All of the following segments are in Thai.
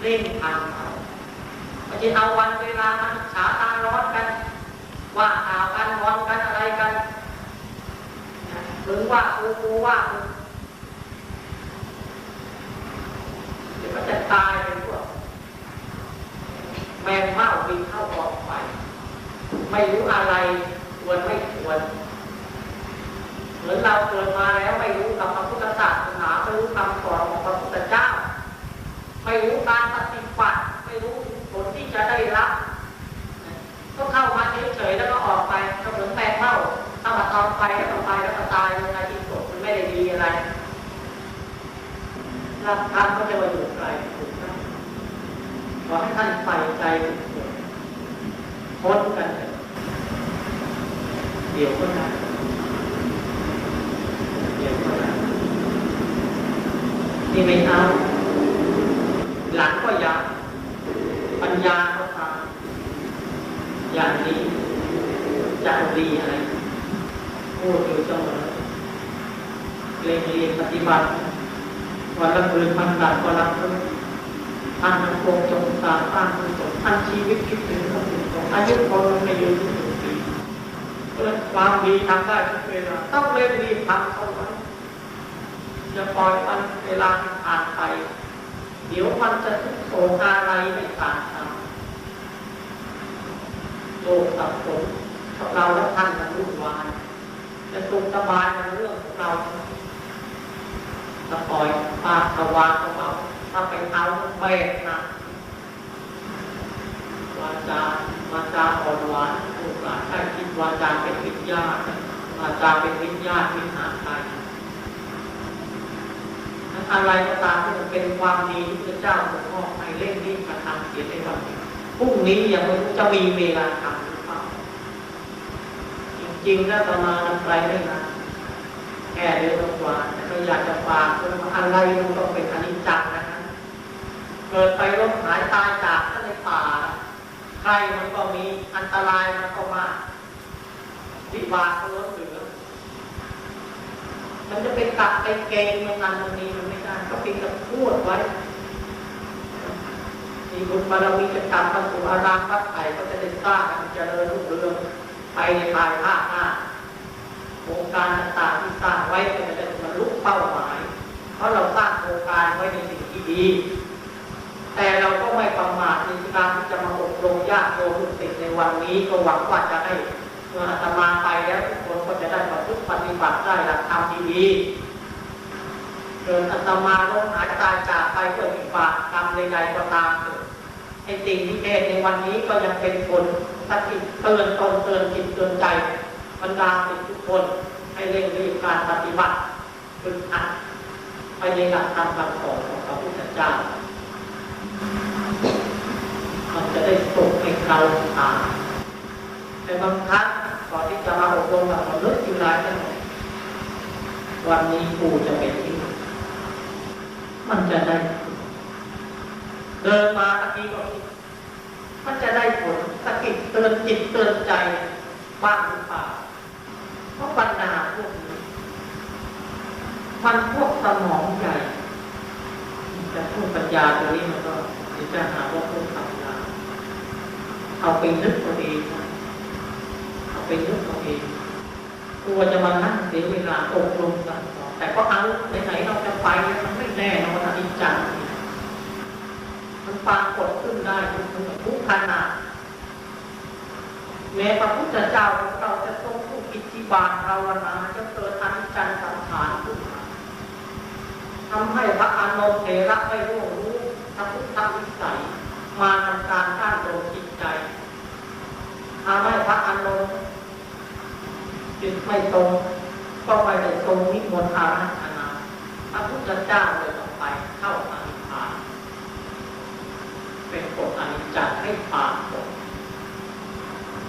เร่งทำเอาไม่ใช่เอาวันเวลามาฉาตาร้อนกัน ว่าข่าวกันงอนกันอะไรกันถึงว่ากูกูว่ากูเดี๋ยวก็จะตายเป็นพวกแมงเม่าบินเข้าออกไป ไม่รู้อะไรควรไม่ควรเหมือนเราเกิดมาแล้วไม่รู้กับพระพุทธศาสนาไม่รู้คำสอนของพระพุทธเจ้า ไม่รู้การปฏิบัติไม่รู้ผลที่จะได้รับ ก็เข้ามาเฉยๆแล้วก็ออกไปก็เหมือนแมงเม่าถ้ามาตอนไปแล้วก็ไปแล้วก็ตายยังไงที่สุดมันไม่ได้ดีอะไรรับทานก็จะมาอยู่ไกลถูกต้องขอให้ท่านใส่ใจทุกคนพ้นกันเถอะเดี๋ยวก็ได้เดี๋ยวก็ได้นี่ไม่เอา หลังก็ยากปัญญาก็ตามอย่างนี้จะดีอะไรพูดอยู่เสมอเรียนเรียนปฏิบัติวันละคืนพันดับก็รับรู้ท่านทั้งปวงจงสางสร้างท่านชีวิตคิดถึงพระคุณของอายุคนไม่ยืนถึงหนึ่งปีเพราะความดีทำได้ทุกเวลาต้องเร่งรีบทำเข้าไว้อย่าปล่อยมันเวลาผ่านไป เดี๋ยวมันจะทุกโศกอะไรไม่ต่างกันโลกสับสนเราและท่านมันวุ่นวายจะสุขสบายมันเรื่องของเราถ้าปล่อยปากทวารของเราถ้าไปเอาแบกนะวาจาวาจาอ่อนหวานโอกาสใช้คิดวาจาเป็นวิญญาณวาจาเป็นวิญญาณวิหารใจ อะไรก็ตามที่มันเป็นความดีที่พระเจ้าทรงมอบให้เร่งรีบกระทำเสียในวันนี้พรุ่งนี้ยังไม่รู้จะมีเวลาทำหรือเปล่าจริงๆแล้วประมาณไปไม่นานแค่เดือนกว่าแต่ก็อยากจะฝากว่าอะไรมันต้องเป็นอนิจจังนะฮะเกิดไปล้มหายตายจากท่านในป่าใครมันก็มีอันตรายมันก็มากวิบากก็ล้นเหลือ มันจะเป็นกักเป็นเกงมันนันมันนี้มันไม่ได้ก็เป็นกับพูดไว้มีบุญบารมีจะกลับมาสู่อารามวัดไผ่ก็จะได้สร้างเจริญรุ่งเรืองไปในภายภาคหน้าโครงการต่างๆที่สร้างไว้ก็จะได้บรรลุเป้าหมาย เพราะเราสร้างโครงการไว้ในสิ่งที่ดี แต่เราก็ไม่ประมาทในการที่จะมาอบรมญาติโยมลูกศิษย์ในวันนี้ก็หวังว่าจะให้ เมื่ออาตมาไปแล้วทุกคนก็จะได้ประพฤติปฏิบัติได้หลักธรรมดีๆเกิดอาตมาล้มหายตายจากไปเพื่อมีบาปกรรมใดๆก็ตามไอ้สิ่งที่เทศในวันนี้ก็ยังเป็นผลสติเตือนตนเตือนจิตเตือนใจบรรดาศิทุกคนให้เร่งรีบการปฏิบัติฝึกหัดไปในหลักธรรมคำสอนของพระพุทธเจ้ามันจะได้ส่งให้เราอ่า นบางครั้งก่อนที่จะมาอบรมเราเลิกอยู่หลายท่านวันนี้กูจะเป็นที่มันจะได้ เดินมาตะกี้ก็มันจะได้ผลสะกิดเตือนจิตเตือนใจบ้างหรือเปล่าเพราะปัญหาพวกนี้มันพวกสมองใหญ่แต่พวกปัญญาตัวนี้มันก็จะหาว่าพวกปัญญาเอาไปนึกตัวเอง นเอาไปนึกตัวเองกลัวจะมานั่งเสียเวลาอบรมกันต่อแต่ก็เอาไหนๆเราจะไปมันไม่แน่นอนอนิจจังมันปรากฏขึ้นได้ทุกทุกขณะแม้พระพุทธเจ้าของเราจะทรงผู้อิทธิบาทภาวนาจะเกิดอนิจจังสังขารขึ้นมาทำให้พระอานนท์เถระไม่รู้รู้พระพุทธวิสัยมาทำการต้านตรงจิตใจทำให้พระอานนท์ จิตไม่ตรงก็ไปได้ทรงนิมนต์อาราธนาพระพุทธเจ้าเลยออกไปเข้าอนิพพาน เป็นกฎอนิจจังให้ผ่านกฎ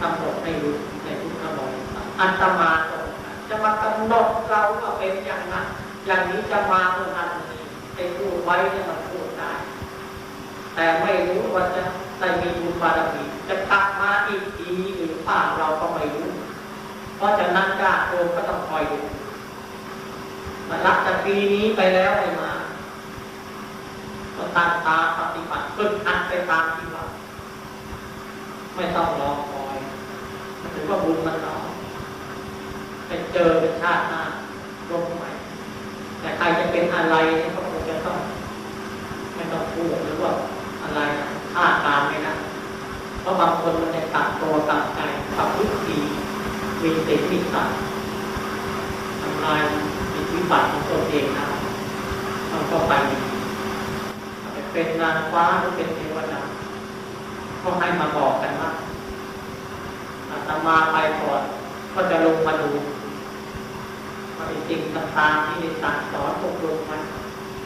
กำหนดให้รู้ในทุกขบริษัทอันตมาก็จะมากำหนดเราว่าเป็นอย่างนั้นอย่างนี้จะมาเมื่อนั้นนี้ไอ้พูดไว้เนี่ยมันพูดได้ แต่ไม่รู้ว่าจะได้มีบุญบารมีจะกลับมาอีกทีหรือเปล่าเราก็ไม่รู้ ราะฉะนั้นญาติโยมก็ต้องคอยดูมันรับจากปีนี้ไปแล้วไม่มาก็กาตาปฏิบัติฝึกหัดไปตามที่ว่าไม่ต้องรอคอยถือว่าบุญมันรอไปเจอเป็นชาติหน้าลงใหม่แต่ใครจะเป็นอะไรเนี่ยก็คงจะต้อง ไม่ต้องพูดหรือว่าอะไรคาดการณ์ไม่ได้เพราะบางคนมันจะตัดตัวตัดใจตัดวิธี มีติวิสัยทำลายมีวิบัติของตัวเองนะมันก็ไปเป็นนางฟ้าหรือเป็นเทวดาก็ให้มาบอกกันว่าอาตมาไปก่อนก็จะลงมาดูว่าไอ้สิ่งต่างๆที่ได้สั่งสอนอบรมมัน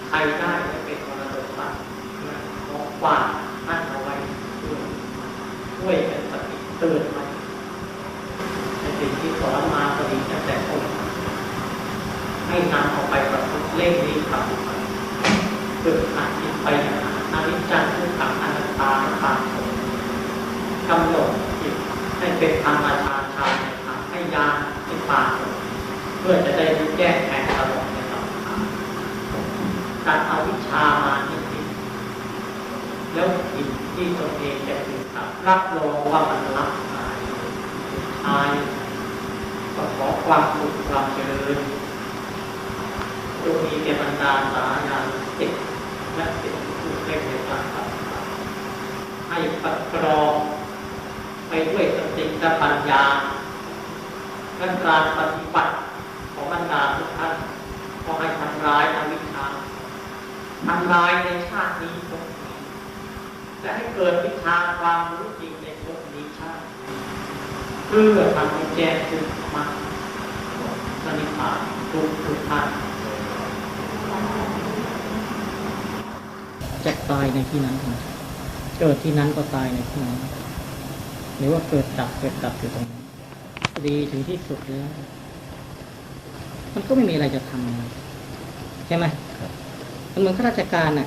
ใครได้จะเป็นมรดกไปของฝากนั่นเอาไว้ช่วยกันสติเตือนสิ่งที่สอนมาก็ดีตั้งแต่ต้น ให้นำออกไปประพฤติเล่งนี้ครับฝึกหัดจิตไปหาอนิจจังทุกขังอนัตตาตามสมกำหนดจิตให้เป็นธรรมชาติชาติให้ยานให้ปาสเพื่อจะได้รู้แจ้แทงตลอดในสังขารการเอาวิชามานี่สิแล้วจิตที่ตนเองจะถึงกับรับรองว่ามันรับตายตายก็ขอความสุขความเจริญ งมีแก่บรรดาสาญาติดและติดผู้เล่นในการปฏิบัติให้ปัดกรองไปด้วยสติและปัญญาและการปฏิบัติของบรรดาทุกท่านก็ให้ทำร้ายอวิชชาทำลายในชาตินี้ภพนี้และให้เกิดวิชาความรู้จริงในภพนี้ชาติเพื่อทำให้แจ้งขึ้นมาสนิพพานทุกทุกท่าน จะตายในที่นั้นเกิดที่นั้นก็ตายในที่นั้นหรือว่าเกิดดับเกิดดับอยู่ตรงนั้นดีถึงที่สุดแล้ว มันก็ไม่มีอะไรจะทำใช่ไหมมันเหมือนข้าราชการน่ะ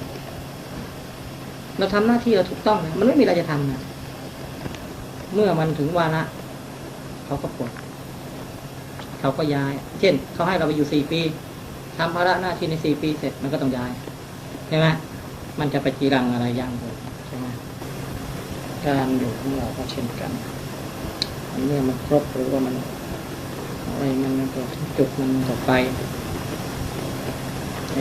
เราทำหน้าที่เราถูกต้องนะมันไม่มีอะไรจะทำนะเมื่อมันถึงวาระเขาก็ปลดเขาก็ย้าย เช่น เขาให้เราไปอยู่สี่ปี ทำภาระหน้าที่ในสี่ปีเสร็จมันก็ต้องย้ายใช่ไหมมันจะไปจีรังอะไรย่างเลยใช่ไหมการอยู่ของเราก็เช่นกันเมื่อมันครบหรือว่ามันอะไรมันก็จุดมันต่อไป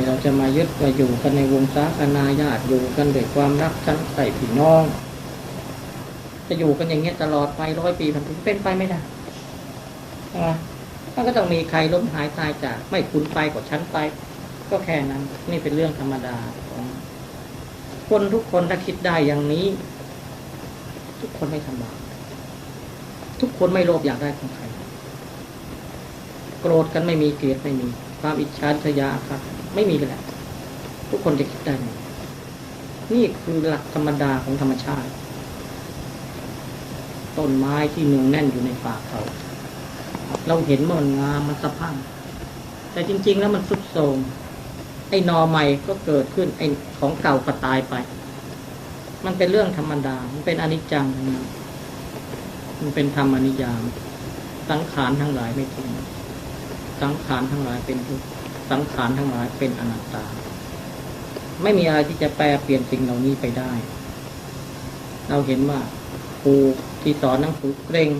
เราจะมายึดว่าอยู่กันในวงศาคณาญาติอยู่กันด้วยความรักชั้นใส่พี่น้อง จะอยู่กันอย่างเงี้ยตลอดไปร้อยปีพันปีเป็นไปไม่ได้ใช่ไหม มันก็ต้องมีใครล้มหายตายจาก ไม่คุณไปกว่าฉันไป ก็แค่นั้น นี่เป็นเรื่องธรรมดาของคนทุกคนถ้าคิดได้อย่างนี้ ทุกคนไม่ทำบาปทุกคนไม่โลภอยากได้ของใคร โกรธกันไม่มีเกลียดไม่มี ความอิจฉาทยาครับไม่มีเลยแหละทุกคนจะคิดได้ นี่คือหลักธรรมดาของธรรมชาติ ต้นไม้ที่เนืองแน่นอยู่ในป่าเขา เราเห็นมันงามมันสะพังแต่จริง ๆ แล้วมันสุดโทมไอ้นอใหม่ก็เกิดขึ้น ไอ้ของเก่าก็ตายไป มันเป็นเรื่องธรรมดา มันเป็นอนิจจังมันเป็นธรรมอนิยาม สังขารทั้งหลายไม่เที่ยงสังขารทั้งหลายเป็นทุกสังขารทั้งหลายเป็นอนัตตา ไม่มีอะไรที่จะแปลเปลี่ยนสิ่งเหล่านี้ไปได้ เราเห็นว่าครูที่สอนหนังสือเกรง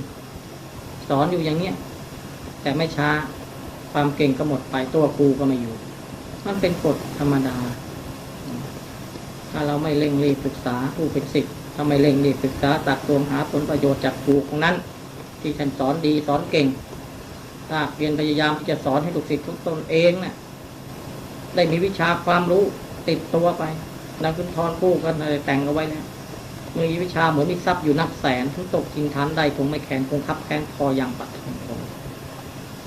สอนอยู่อย่างเนี้ย แต่ไม่ช้าความเก่งก็หมดไปตัวครูก็ไม่อยู่ มันเป็นกฎธรรมดา ถ้าเราไม่เร่งรีบศึกษาผู้เป็นศิษย์ถ้าไม่เร่งรีบศึกษาตักตวงหาผลประโยชน์จากครูของนั้น ที่ท่านสอนดีสอนเก่งถ้าเพียรพยายามที่จะสอนให้ลูกศิษย์ทุกตนเองเนะ่ะได้มีวิชาความรู้ติดตัวไปนางคุณทรคู่กันอะไรแต่งเอาไว้เนี่ยมีวิชาเหมือนมีทรัพย์อยู่นับแสนถึงตกทิ้งทันได้คงไม่แข็งคงคับแค้นพออย่างปัดท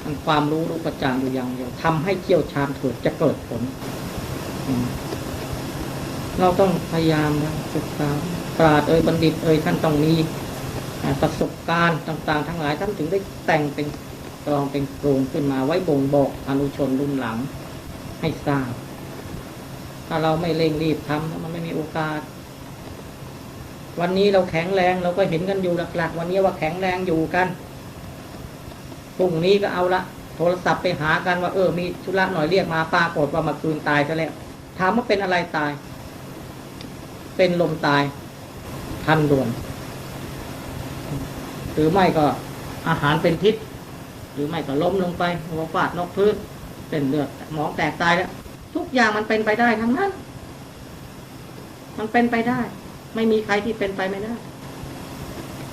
มันความรู้รู้ประจานอยู่อย่างเดียวทำให้เชี่ยวชาญเถิดจะเกิดผล เราต้องพยายามนะศึกษาปราดเอ่ยบัณฑิตเอ่ยท่านต้องมีอ่าประสบการณ์ต่าง ๆ ทั้งหลายท่านถึงได้แต่งเป็นกรองเป็นโครงขึ้นมาไว้บ่งบอกอนุชนรุ่นหลังให้ทราบ ถ้าเราไม่เร่งรีบทำมันไม่มีโอกาส วันนี้เราแข็งแรงเราก็เห็นกันอยู่หลัก ๆ วันนี้ว่าแข็งแรงอยู่กัน พรุ่งนี้ก็เอาละโทรศัพท์ไปหากันว่าเออมีธุระหน่อยเรียกมาปรากฏว่ามาคืนตายซะแล้วถามว่าเป็นอะไรตาย เป็นลมตาย ทันด่วน หรือไม่ก็อาหารเป็นพิษ หรือไม่ก็ล้มลงไปหัวฟาดนอกพื้นเป็นเลือดหมองแตกตายแล้ว ทุกอย่างมันเป็นไปได้ทั้งนั้น มันเป็นไปได้ ไม่มีใครที่เป็นไปไม่ได้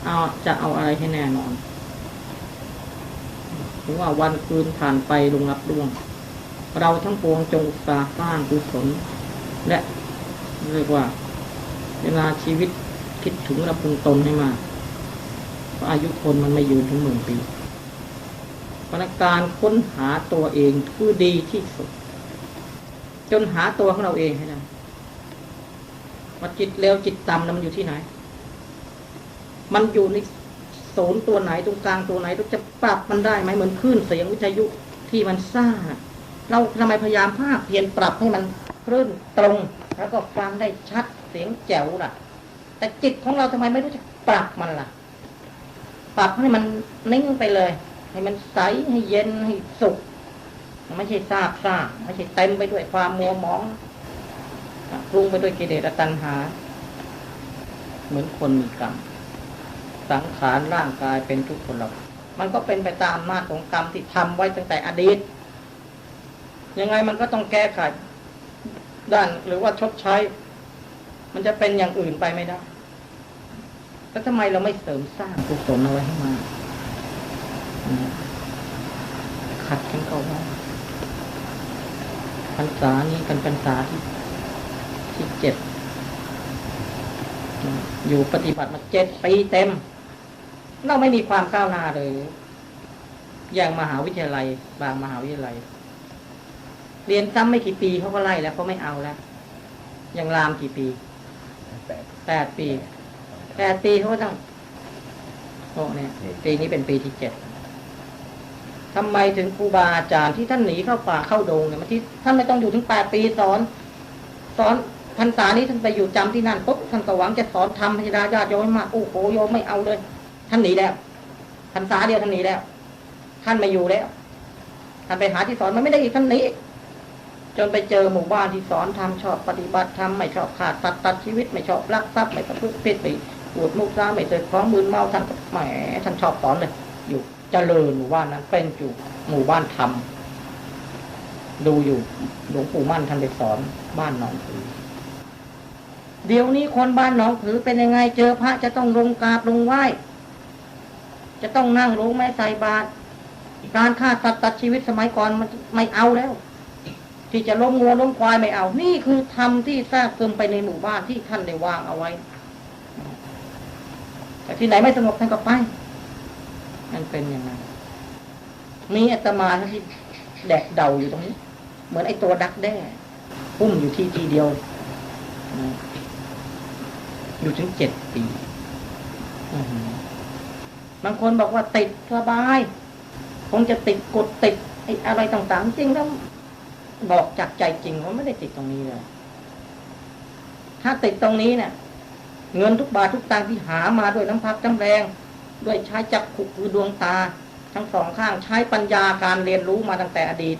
เอาจะเอาอะไรให้แน่นอน ถึงว่าวันคืนผ่านไปลงรับดวง เราทั้งปวงจงสาสร้างกุศล และเรียกว่า เวลาชีวิตคิดถึงระพึงตนให้มากเพราะอายุคนมันไม่ยืนถึงหมื่นปีพนักการค้นหาตัวเองคือดีที่สุด จนหาตัวของเราเองให้ได้ว่าจิตเร็วจิตต่ำนั้นมันอยู่ที่ไหน มันอยู่ใน ศูนตัวไหนตรงกลางตัวไหนเราจะปรับมันได้ไหมเหมือนคลื่นเสียงวิทยุที่มันซ่า เราทำไมพยายามภาคเพียรปรับให้มันคลื่นตรง แล้วก็ฟังได้ชัดเสียงแจ๋วล่ะ แต่จิตของเราทำไมไม่รู้จักปรับมันล่ะ ปรับให้มันนิ่งไปเลย ให้มันใสให้เย็นให้สุขไม่ใช่ซาบซ่าไม่ใช่เต็มไปด้วยความมัวหมองปรุงไปด้วยกิเลสตัณหา เหมือนคนมีกรรม สังขารร่างกายเป็นทุกคนเรามันก็เป็นไปตามอำนาของกรรมที่ทำไว้ตั้งแต่อดีต ยังไงมันก็ต้องแก้ไขด้านหรือว่าชดใช้ มันจะเป็นอย่างอื่นไปไม่ได้ แล้วทำไมเราไม่เสริมสร้างกุศลเอาไว้ให้มาขัดกันเข้าไว้พรรษานี้เป็นพรรษาที่ที่เจ็ดอยู่ปฏิบัติมาเจ็ดปีเต็ม เราไม่มีความก้าวหน้าเลย อย่างมหาวิทยาลัย บางมหาวิทยาลัย เรียนซ้ำไม่กี่ปีเขาก็ไล่แล้วเขาไม่เอาแล้ว อย่างรามกี่ปีแปดปีแปดปีเขาก็ต้องโอ้เนี่ยปีนี้เป็นปีที่เจ็ดทำไมถึงครูบาอาจารย์ที่ท่านหนีเข้าป่าเข้าดงเนี่ยมาที่ท่านไม่ต้องอยู่ถึงแปดปีสอน สอนพรรษานี้ท่านไปอยู่จำที่นั่นปุ๊บท่านก็หวังจะสอนทำพยาญาติโยมมากโอ้โหโยมไม่เอาเลย ท่านหนีแล้วพรรษาเดียวท่านหนีแล้ว ท่านไม่อยู่แล้ว ท่านไปหาที่สอนมันไม่ได้อีกท่านหนีอีกจนไปเจอหมู่บ้านที่สอนทำชอบปฏิบัติธรรมไม่ชอบขาดตัดตัดชีวิต ไม่ชอบลักทรัพย์ไม่ประพฤติผิดไปปวดมุกซ้าไม่เจอของมืนเมาท่านก็แหมท่านชอบสอนเลย อยู่เจริญหมู่บ้านนั้นเป็นอยู่หมู่บ้านธรรมดูอยู่หลวงปู่มั่นท่านไปสอนบ้านหนองผือ เดี๋ยวนี้คนบ้านหนองผือเป็นยังไงเจอพระจะต้องลงกราบลงไหว้ จะต้องนั่งลงแม่ใส่บาตรการฆ่าสัตว์ตัดชีวิตสมัยก่อนมันไม่เอาแล้ว ที่จะล้มงัวล้มควายไม่เอา นี่คือธรรมที่แทรกซึมไปในหมู่บ้านที่ท่านได้วางเอาไว้ แต่ที่ไหนไม่สงบท่านก็ไปมันเป็นอย่างนั้นมีอาตมาที่แดกเดาอยู่ตรงนี้ เหมือนไอ้ตัวดักแด้พุ่มอยู่ที่ทีเดียว อยู่ถึงเจ็ดปีอือ บางคนบอกว่าติดสบาย คงจะติดกดติดไอ้อะไรต่างๆ จริงแล้วบอกจากใจจริงว่าไม่ได้ติดตรงนี้เลย ถ้าติดตรงนี้เนี่ย เงินทุกบาททุกตังที่หามาด้วยน้ำพักน้ำแรง ด้วยใช้จักขุคือดวงตา ทั้งสองข้างใช้ปัญญาการเรียนรู้มาตั้งแต่อดีต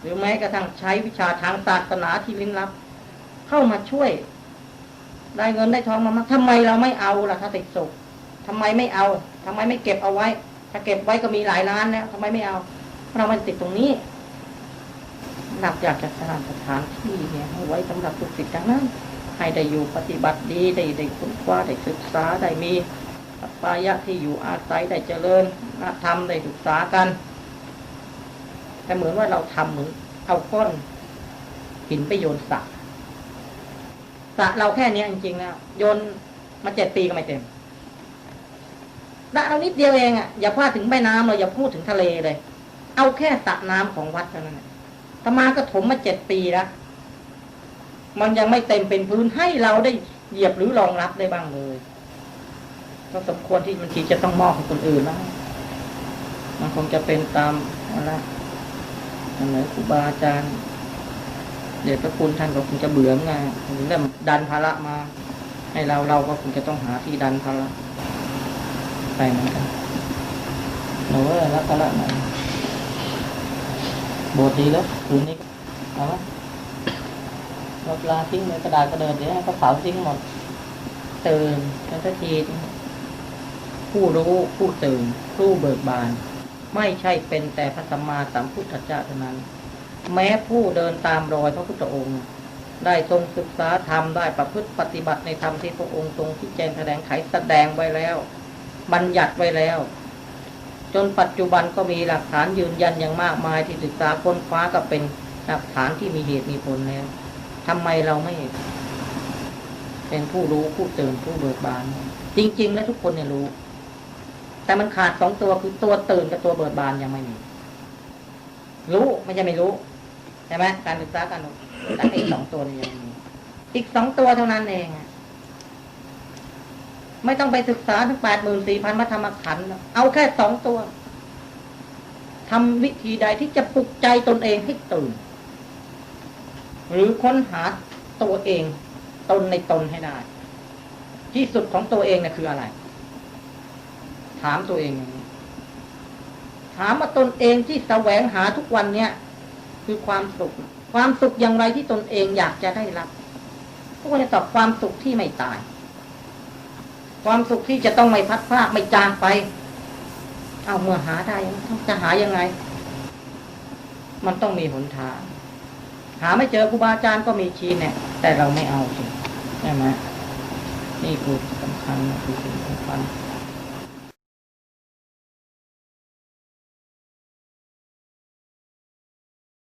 หรือแม้กระทั่งใช้วิชาทางศาสนาที่ลิ้นลับ เข้ามาช่วย ได้เงินได้ทองมามากทำไมเราไม่เอาล่ะถ้าติดสุข ทำไมไม่เอาทำไมไม่เก็บเอาไว้ ถ้าเก็บไว้ก็มีหลายล้านแล้วทำไมไม่เอาเพราะเรามันติดตรงนี้หลักอยากจะสร้างสถานที่เนี่ยให้ไว้สำหรับทุกสิ่งทั้งนั้นให้ได้อยู่ปฏิบัติดีได้ได้ค้นคว้าได้ศึกษาได้มีปายะที่อยู่อาศัยได้เจริญทำได้ศึกษากัน แต่เหมือนว่าเราทำเหมือนเอาก้อนหินไปโยนสระสระเราแค่นี้จริงๆแล้วโยนมาเจ็ดปีก็ไม่เต็ม สระเรานิดเดียวเองอะอย่าพลาดถึงแม่น้ำเราอย่าพูดถึงทะเลเลย เอาแค่สระน้ำของวัดเท่านั้นน่ะตมาก็ถมมาเจ็ดปีแล้วมันยังไม่เต็มเป็นพื้นให้เราได้เหยียบหรือรองรับได้บ้างเลยก็สมควรที่มันทีจะต้องมอบให้คนอื่นแล้วมันคงจะเป็นตามอะไรอันไหนครูบาอาจารย์เดี๋ยวพระคุณท่านก็คงจะเบื่อไงถึงเริ่มดันภาระมา ให้เราเราก็คงจะต้องหาที่ดันภาระ ไปเหมือนกันหนูว่ารับภาระไหนบทดีแล้วคืนนี้เอาละเราปลาทิ้งเลยกระดาษกระเดิดเดี๋ยวให้เผาทิ้งหมด ตื่นกันสักทีผู้รู้ผู้ตื่นผู้เบิกบาน ไม่ใช่เป็นแต่พระสัมมาสัมพุทธเจ้าเท่านั้น แม้ผู้เดินตามรอยพระพุทธองค์ ได้ทรงศึกษาธรรมได้ประพฤติปฏิบัติในธรรมที่พระองค์ทรงที่แจงแสดงไขแสดงไว้แล้ว บัญญัติไว้แล้ว จนปัจจุบันก็มีหลักฐานยืนยันอย่างมากมายที่ศึกษาค้นคว้าก็เป็นหลักฐานที่มีเหตุมีผลแล้วทำไมเราไม่เป็นผู้รู้ผู้ตื่นผู้เบิกบาน จริง ๆ แล้วทุกคนเนี่ยรู้ แต่มันขาดสองตัวคือตัวตื่นกับตัวเบิกบานยังไม่มีรู้ไม่ใช่ไม่รู้ใช่ไหมการศึกษาการแต่อีกสองตัวนี่ยังมีอีกสองตัวเท่านั้นเองอะ ไม่ต้องไปศึกษาถึงแปดหมื่นสี่พันพระธรรมขันเอาแค่สองตัวทำวิธีใดที่จะปลุกใจตนเองให้ตื่น หรือค้นหาตัวเอง ตนในตนให้ได้ ที่สุดของตัวเองนะคืออะไร ถามตัวเองอย่างนี้ถามว่าตนเองที่แสวงหาทุกวันเนี้ยคือความสุข ความสุขอย่างไรที่ตนเองอยากจะได้รับทุกนจะตอบความสุขที่ไม่ตาย ความสุขที่จะต้องไม่พัดพลากไม่จางไป เอาเมื่อหาได้จะหายังไง มันต้องมีหนทาง หาไม่เจอครูบาอาจารย์ก็มีชี้เนี่ย แต่เราไม่เอาสิใช่ไหมนี่คือสำคัญคือสิ่งสำคัญ